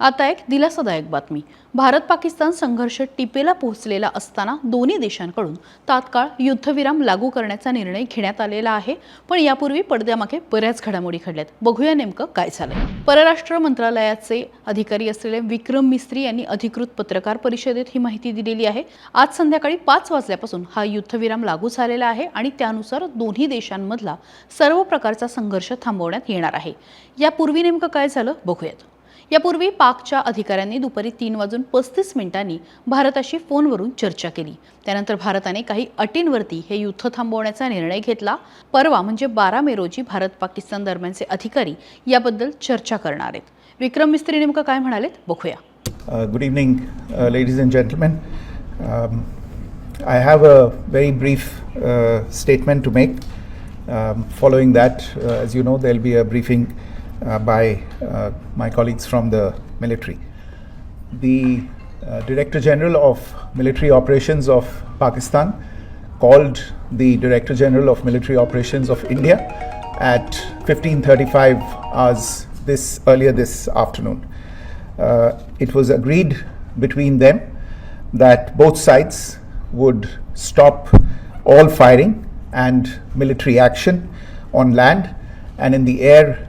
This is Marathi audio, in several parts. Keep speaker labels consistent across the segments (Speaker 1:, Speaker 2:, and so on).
Speaker 1: आता एक दिलासादायक बातमी. भारत पाकिस्तान संघर्ष टिपेला पोहोचलेला असताना दोन्ही देशांकडून तात्काळ युद्धविराम लागू करण्याचा निर्णय घेण्यात आलेला आहे. पण यापूर्वी पडद्यामागे बऱ्याच घडामोडी घडल्यात. बघूया नेमकं काय झालंय. परराष्ट्र मंत्रालयाचे अधिकारी असलेले विक्रम मिस्त्री यांनी अधिकृत पत्रकार परिषदेत ही माहिती दिलेली आहे. आज संध्याकाळी पाच वाजल्यापासून हा युद्धविराम लागू झालेला आहे आणि त्यानुसार दोन्ही देशांमधला सर्व प्रकारचा संघर्ष थांबवण्यात येणार आहे. यापूर्वी नेमकं काय झालं? बघूयात. यापूर्वी पाकच्या अधिकाऱ्यांनी दुपारी तीन वाजून पस्तीस मिनिटांनी भारताशी फोनवरून चर्चा केली. त्यानंतर भारताने काही अटींवरती हे युद्ध थांबवण्याचा निर्णय घेतला. परवा म्हणजे बारा मे रोजी भारत पाकिस्तान दरम्यानचे अधिकारी याबद्दल चर्चा करणार आहेत. विक्रम मिस्त्री नेमकं काय म्हणालेत? बघूया.
Speaker 2: Good evening ladies and gentleman I have a very brief statement to make following that you know Um, following that, uh, uh, by uh, my colleagues from the military. The uh, Director General of Military Operations of Pakistan called the Director General of Military Operations of India at 15:35 hours this earlier this afternoon uh, it was agreed between them that both sides would stop all firing and military action on land and in the air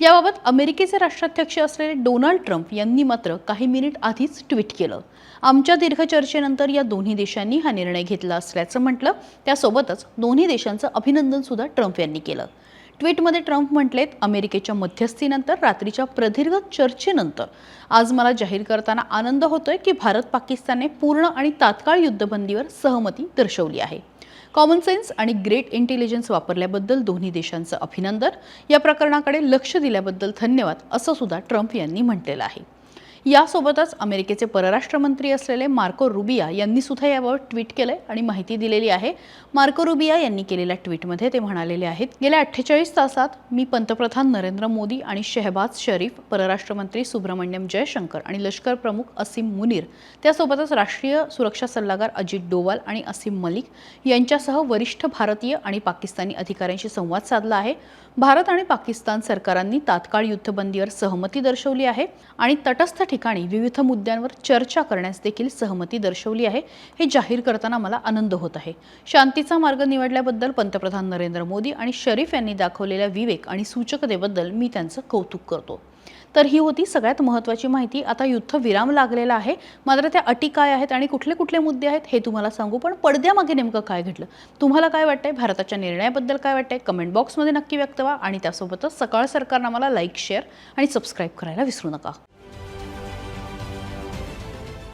Speaker 1: याबाबत अमेरिकेचे राष्ट्राध्यक्ष असलेले डोनाल्ड ट्रम्प यांनी मात्र काही मिनिट आधीच ट्विट केलं. आमच्या दीर्घ चर्चेनंतर या दोन्ही देशांनी हा निर्णय घेतला असल्याचं म्हटलं. त्यासोबतच दोन्ही देशांचं अभिनंदन सुद्धा ट्रम्प यांनी केलं. ट्विटमध्ये ट्रम्प म्हटलेत अमेरिकेच्या मध्यस्थीनंतर रात्रीच्या प्रदीर्घ चर्चेनंतर आज मला जाहीर करताना आनंद होतोय की भारत पाकिस्तानने पूर्ण आणि तात्काळ युद्धबंदीवर सहमती दर्शवली आहे. कॉमन सेन्स आणि ग्रेट इंटेलिजन्स वापरल्याबद्दल दोन्ही देशांचं अभिनंदन. या प्रकरणाकडे लक्ष दिल्याबद्दल धन्यवाद असं सुद्धा ट्रम्प यांनी म्हटलेलं आहे. यासोबतच अमेरिकेचे परराष्ट्र मंत्री असलेले मार्को रुबिया यांनी सुद्धा याबाबत ट्विट केलंय आणि माहिती दिलेली आहे. मार्को रुबिया यांनी केलेल्या ट्विटमध्ये ते म्हणालेले आहेत गेल्या अठ्ठेचाळीस तासात मी पंतप्रधान नरेंद्र मोदी आणि शेहबाज शरीफ परराष्ट्र मंत्री सुब्रमण्यम जयशंकर आणि लष्कर प्रमुख असीम मुनीर त्यासोबतच राष्ट्रीय सुरक्षा सल्लागार अजित डोवाल आणि असीम मलिक यांच्यासह वरिष्ठ भारतीय आणि पाकिस्तानी अधिकाऱ्यांशी संवाद साधला आहे. भारत आणि पाकिस्तान सरकारांनी तात्काळ युद्धबंदीवर सहमती दर्शवली आहे आणि तटस्थ ठिकाणी ठिकाणी विविध मुद्द्यांवर चर्चा करण्यास देखील सहमती दर्शवली आहे. हे जाहीर करताना मला आनंद होत आहे. शांतीचा मार्ग निवडल्याबद्दल पंतप्रधान नरेंद्र मोदी आणि शरीफ यांनी दाखवलेल्या विवेक आणि सूचकतेबद्दल मी त्यांचं कौतुक करतो. तर ही होती सगळ्यात महत्त्वाची माहिती. आता युद्ध विराम लागलेला आहे. मात्र त्या अटी काय आहेत आणि कुठले कुठले मुद्दे आहेत हे तुम्हाला सांगू पण पडद्यामागे नेमकं काय घडलं? तुम्हाला काय वाटतंय? भारताच्या निर्णयाबद्दल काय वाटतंय? कमेंट बॉक्समध्ये नक्की व्यक्त व्हा आणि त्यासोबतच सकाळ सरकारनं मला लाईक शेअर आणि सबस्क्राईब करायला विसरू नका.